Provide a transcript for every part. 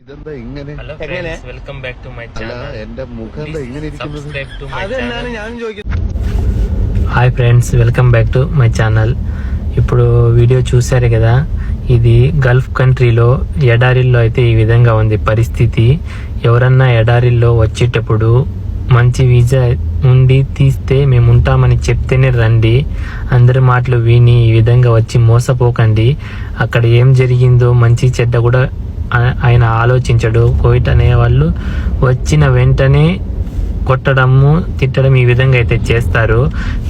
ഇതെന്താ ഇങ്ങനെ ഹലോ എങ്ങനെ? Friends welcome back to my അല്ല ചാനൽ എന്റെ മുഖം എന്താ ഇങ്ങനെ ഇരിക്കുന്നത് സബ്സ്ക്രൈബ് ടു മൈ അതെന്നാണ് ఛానల్ ഞാനും ചോദിക്കുന്നത് hi friends welcome back to my channel video video చూశారు కదా ఇది గల్ఫ్ కంట్రీలో ఎడారిల్లో అయితే ఈ విధంగా ఉంది పరిస్థితి ఎవరన్నా ఎడారిల్లో వచ్చేటప్పుడు మంచి వీజా ఉండి తీస్తే మేము ఉంటామని చెప్తేనే రండి అందరి మాటలు విని ఈ విధంగా వచ్చి మోసపోకండి అక్కడ ఏం జరిగిందో మంచి చెడ్డ కూడా ఆ- ఆయన ఆలోచించడు. కోవిడ్ అనే వాళ్ళు వచ్చిన వెంటనే కొట్టడము తిట్టడం ఈ విధంగా అయితే చేస్తారు.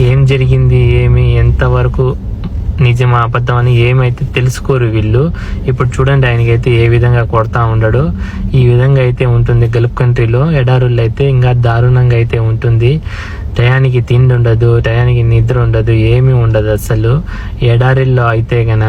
ఏం జరిగింది ఏమి ఎంతవరకు నిజం అబద్ధం అని ఏమైతే తెలుసుకోరు వీళ్ళు. ఇప్పుడు చూడండి ఆయనకైతే ఏ విధంగా కొడతా ఉండడు. ఈ విధంగా అయితే ఉంటుంది గల్ఫ్ కంట్రీలో. ఎడారుల్లో అయితే ఇంకా దారుణంగా అయితే ఉంటుంది. టయానికి తిండి ఉండదు టయానికి నిద్ర ఉండదు ఏమీ ఉండదు అసలు. ఎడారిల్లో అయితే గన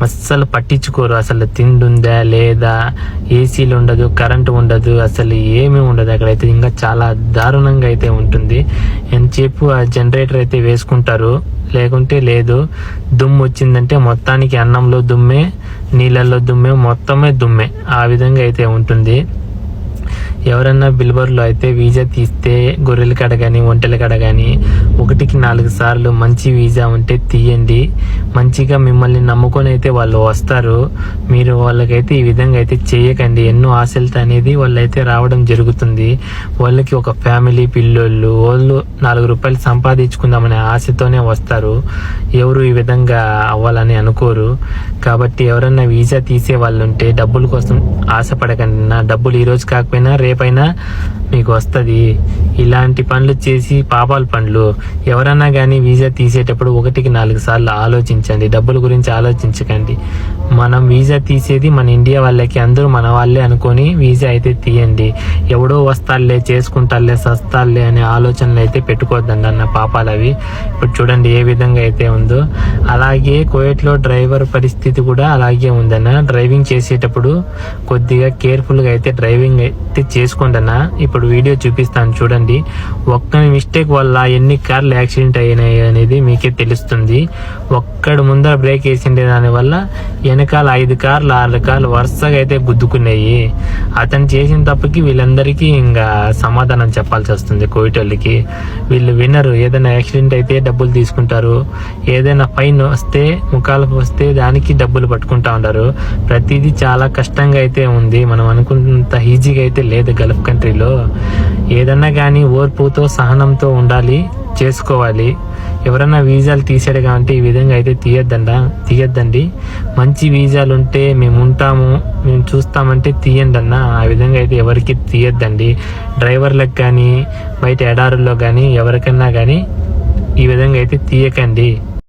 అస్సలు పట్టించుకోరు. అసలు తిండి ఉందా లేదా? ఏసీలు ఉండదు కరెంటు ఉండదు అసలు ఏమీ ఉండదు అక్కడైతే. ఇంకా చాలా దారుణంగా అయితే ఉంటుంది. ఎంతసేపు ఆ జనరేటర్ అయితే వేసుకుంటారు. లేకుంటే లేదు. దుమ్ము వచ్చిందంటే మొత్తానికి అన్నంలో దుమ్మే నీళ్ళల్లో దుమ్మే మొత్తమే దుమ్మే. ఆ విధంగా అయితే ఉంటుంది. ఎవరన్నా బిల్బర్లో అయితే వీజా తీస్తే గొర్రెల కాడ కానీ ఒంటెల కాడ కానీ ఒకటికి నాలుగు సార్లు మంచి వీజా ఉంటే తీయండి. మంచిగా మిమ్మల్ని నమ్ముకొని అయితే వాళ్ళు వస్తారు. మీరు వాళ్ళకైతే ఈ విధంగా అయితే చేయకండి. ఎన్నో ఆశలతో అనేది వాళ్ళైతే రావడం జరుగుతుంది. వాళ్ళకి ఒక ఫ్యామిలీ పిల్లోళ్ళు వాళ్ళు నాలుగు రూపాయలు సంపాదించుకుందామనే ఆశతోనే వస్తారు. ఎవరు ఈ విధంగా అవ్వాలని అనుకోరు. కాబట్టి ఎవరన్నా వీజా తీసే వాళ్ళు ఉంటే డబ్బుల కోసం ఆశపడకండి. నా డబ్బులు ఈరోజు కాకపోయినా రేపు రేపైనా మీకు వస్తుంది. ఇలాంటి పనులు చేసి పాపాల పనులు. ఎవరన్నా కానీ వీసా తీసేటప్పుడు ఒకటికి నాలుగు సార్లు ఆలోచించండి. డబ్బుల గురించి ఆలోచించకండి. మనం వీసా తీసేది మన ఇండియా వాళ్ళకి అందరూ మన వాళ్ళే అనుకొని వీసా అయితే తీయండి. ఎవడో వస్తాలే చేసుకుంటాలే సస్తాలే అనే ఆలోచనలు అయితే పెట్టుకోవద్దండి అన్న పాపాలు అవి. ఇప్పుడు చూడండి ఏ విధంగా అయితే ఉందో. అలాగే కోయట్లో డ్రైవర్ పరిస్థితి కూడా అలాగే ఉందన్న. డ్రైవింగ్ చేసేటప్పుడు కొద్దిగా కేర్ఫుల్గా అయితే డ్రైవింగ్ అయితే చేసుకోండి అన్న. ఇప్పుడు వీడియో చూపిస్తాను చూడండి. ఒక్క మిస్టేక్ వల్ల ఎన్ని కార్లు యాక్సిడెంట్ అయినాయి అనేది మీకే తెలుస్తుంది. ఒక్కడు ముందర బ్రేక్ వేసిండే దాని వల్ల వెనకాల ఐదు కార్లు ఆరు కార్లు వరుసగా అయితే గుద్దుకున్నాయి. అతను చేసిన తప్పుకి వీళ్ళందరికీ ఇంకా సమాధానం చెప్పాల్సి వస్తుంది కోయిటోళ్ళకి వీళ్ళు వినరు ఏదైనా యాక్సిడెంట్ అయితే డబ్బులు తీసుకుంటారు. ఏదైనా ఫైన్ వస్తే ముఖాలకు వస్తే దానికి డబ్బులు పట్టుకుంటా ఉంటారు ప్రతిదీ చాలా కష్టంగా అయితే ఉంది. మనం అనుకున్నంత ఈజీగా అయితే లేదు. గల్ఫ్ కంట్రీలో ఏదన్నా కానీ ఓర్పుతో సహనంతో ఉండాలి చేసుకోవాలి. ఎవరన్నా వీజాలు తీసాడు కాబట్టి ఈ విధంగా అయితే తీయద్దండ? తీయద్దండి. మంచి వీజాలు ఉంటే మేము ఉంటాము మేము చూస్తామంటే తీయండి అన్న ఆ విధంగా అయితే ఎవరికి తీయద్దండి. డ్రైవర్లకు కానీ బయట ఎడారుల్లో కానీ ఎవరికన్నా కానీ ఈ విధంగా అయితే తీయకండి.